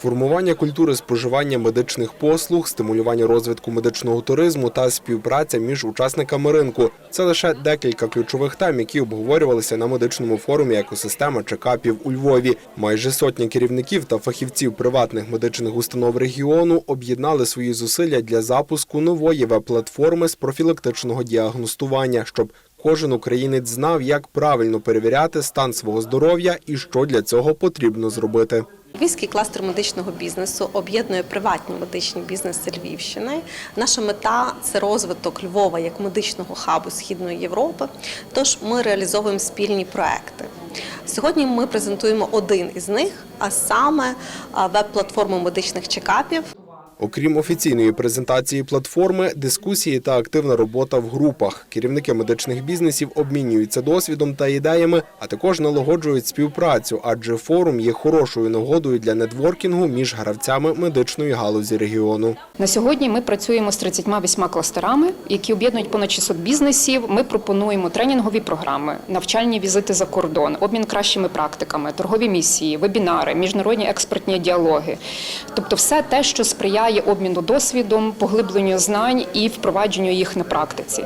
Формування культури споживання медичних послуг, стимулювання розвитку медичного туризму та співпраця між учасниками ринку це лише декілька ключових тем, які обговорювалися на медичному форумі екосистема чекапів у Львові. Майже сотня керівників та фахівців приватних медичних установ регіону об'єднали свої зусилля для запуску нової веб-платформи з профілактичного діагностування, щоб кожен українець знав, як правильно перевіряти стан свого здоров'я і що для цього потрібно зробити. Львівський кластер медичного бізнесу об'єднує приватні медичні бізнеси Львівщини. Наша мета це розвиток Львова як медичного хабу Східної Європи. Тож ми реалізовуємо спільні проекти. Сьогодні ми презентуємо один із них, а саме веб-платформу медичних чекапів. Окрім офіційної презентації платформи, дискусії та активна робота в групах. Керівники медичних бізнесів обмінюються досвідом та ідеями, а також налагоджують співпрацю, адже форум є хорошою нагодою для нетворкінгу між гравцями медичної галузі регіону. На сьогодні ми працюємо з 38 кластерами, які об'єднують понад 600 бізнесів. Ми пропонуємо тренінгові програми, навчальні візити за кордон, обмін кращими практиками, торгові місії, вебінари, міжнародні експертні діалоги. Тобто, все те, що сприяє обміну досвідом, поглибленню знань і впровадженню їх на практиці.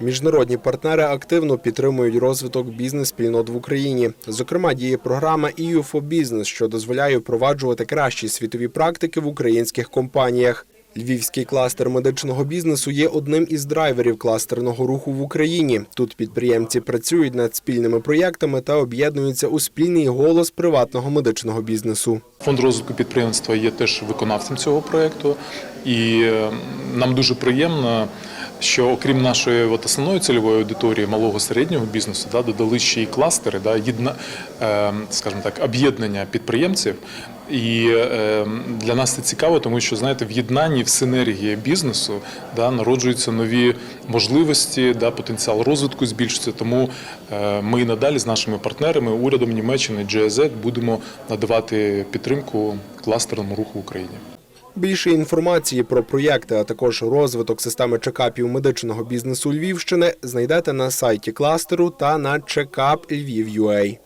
Міжнародні партнери активно підтримують розвиток бізнес-спільнот в Україні. Зокрема, діє програма EU for Business, що дозволяє впроваджувати кращі світові практики в українських компаніях. Львівський кластер медичного бізнесу є одним із драйверів кластерного руху в Україні. Тут підприємці працюють над спільними проєктами та об'єднуються у спільний голос приватного медичного бізнесу. Фонд розвитку підприємства є теж виконавцем цього проєкту, і е, нам дуже приємно, що окрім нашої от основної цільової аудиторії малого середнього бізнесу, да, додали ще й кластери, да, єдна, е, скажімо так, об'єднання підприємців. І е, для нас це цікаво, тому що знаєте, в єднанні, в синергії бізнесу да, народжуються нові можливості, да, потенціал розвитку збільшується. Тому е, ми і надалі з нашими партнерами, урядом Німеччини, GIZ, будемо надавати підтримку кластерному руху в Україні. Більше інформації про проєкти, а також розвиток системи чекапів медичного бізнесу Львівщини знайдете на сайті кластеру та на checkup.lviv.ua.